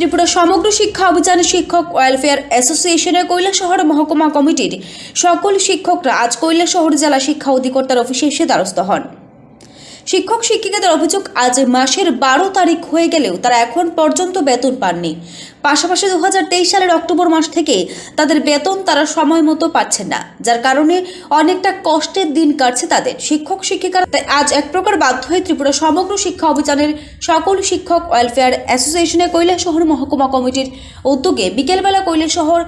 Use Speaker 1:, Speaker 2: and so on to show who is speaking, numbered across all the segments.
Speaker 1: ত্রিপুরা সমগ্র শিক্ষা অভিযান শিক্ষক ওয়েলফেয়ার অ্যাসোসিয়েশনের কৈলাসহর মহকুমা কমিটির সকল শিক্ষকরা আজ কৈলাসহর জেলা শিক্ষা অধিকর্তার অফিসে এসে দ্বারস্থ হন। শিক্ষক শিক্ষিকাদের অভিযোগ, আজ মাসের বারো তারিখ হয়ে গেলেও তারা এখন পর্যন্ত বেতন পাননি। পাশাপাশি দুহাজার তেইশ সালের অক্টোবর মাস থেকে তাদের বেতন তারা সময় মতো পাচ্ছেন না, যার কারণে অনেকটা কষ্টের দিন কাটছে তাদের। শিক্ষক শিক্ষিকারা আজ এক প্রকার বাধ্য হয়ে ত্রিপুরা সমগ্র শিক্ষা অভিযানের সকল শিক্ষক ওয়েলফেয়ার অ্যাসোসিয়েশনের কৈলাসহর মহকুমা কমিটির উদ্যোগে বিকেলবেলা কৈলাসহর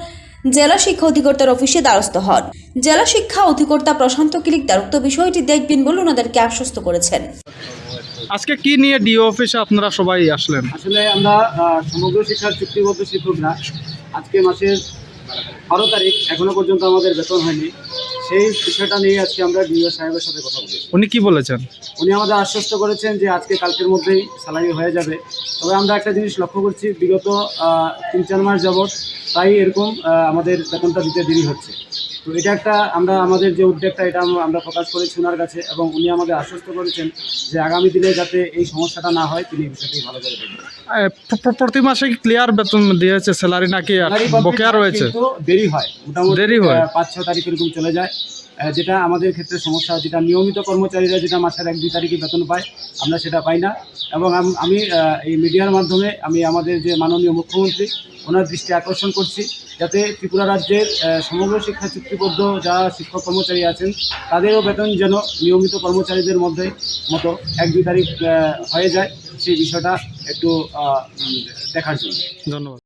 Speaker 1: জেলা শিক্ষা অধিকর্তার অফিসে দ্বারস্থ হন। জেলা শিক্ষা অধিকর্তা প্রশান্ত কিলিকদার উক্ত বিষয়টি দেখবেন বলে ওনাদেরকে আশ্বস্ত করেছেন।
Speaker 2: আজকে কি নিয়ে ডিও অফিসে আপনারা সবাই আসলেন?
Speaker 3: আসলে আমরা সমগ্র শিক্ষার চুক্তিবদ্ধ শিক্ষকরা আজকে মাসের বারো তারিখ এখনও পর্যন্ত আমাদের বেতন হয়নি। সেই বিষয়টা নিয়ে আজকে আমরা ডিও সাহেবের সাথে কথা বলি
Speaker 2: উনি কি বলেছেন?
Speaker 3: উনি আমাদের আশ্বস্ত করেছেন যে আজকে কালকের মধ্যেই স্যালারি হয়ে যাবে। তবে আমরা একটা জিনিস লক্ষ্য করছি বিগত তিন চার মাস যাবৎ তাই এরকম আমাদের বেতনটা দিতে দেরি হচ্ছে। তো এটা একটা আমরা আমাদের যে উদ্যোগটা এটা আমরা- প্রকাশ করেছি ওনার কাছে এবং উনি আমাদের আশ্বস্ত করেছেন যে আগামী দিনে যাতে এই সমস্যাটা না হয় তিনি বিষয়টি ভালো করে দেখবেন।
Speaker 2: প্রতি মাসে ক্লিয়ার বেতন দিয়েছে? স্যালারি নাকি বকেয়া রয়েছে?
Speaker 3: দেরি হয়। মোটামুটি
Speaker 2: দেরি হয়?
Speaker 3: পাঁচ ছ তারিখ এরকম চলে যায়। যেটা আমাদের ক্ষেত্রে সমস্যা, যেটা নিয়মিত কর্মচারীরা যেটা মাসের এক, দুই তারিখে বেতন পায়, আমরা সেটা পাই না। এবং আমি এই মিডিয়ার মাধ্যমে আমি আমাদের যে মাননীয় মুখ্যমন্ত্রী, ওনার দৃষ্টি আকর্ষণ করছি, যাতে ত্রিপুরা রাজ্যের সমগ্র শিক্ষা চুক্তিবদ্ধ যারা শিক্ষক কর্মচারী আছেন, তাদেরও বেতন যেন নিয়মিত কর্মচারীদের মধ্যে মতো এক, দুই তারিখ হয়ে যায়, সেই বিষয়টা একটু দেখার জন্য।
Speaker 2: ধন্যবাদ।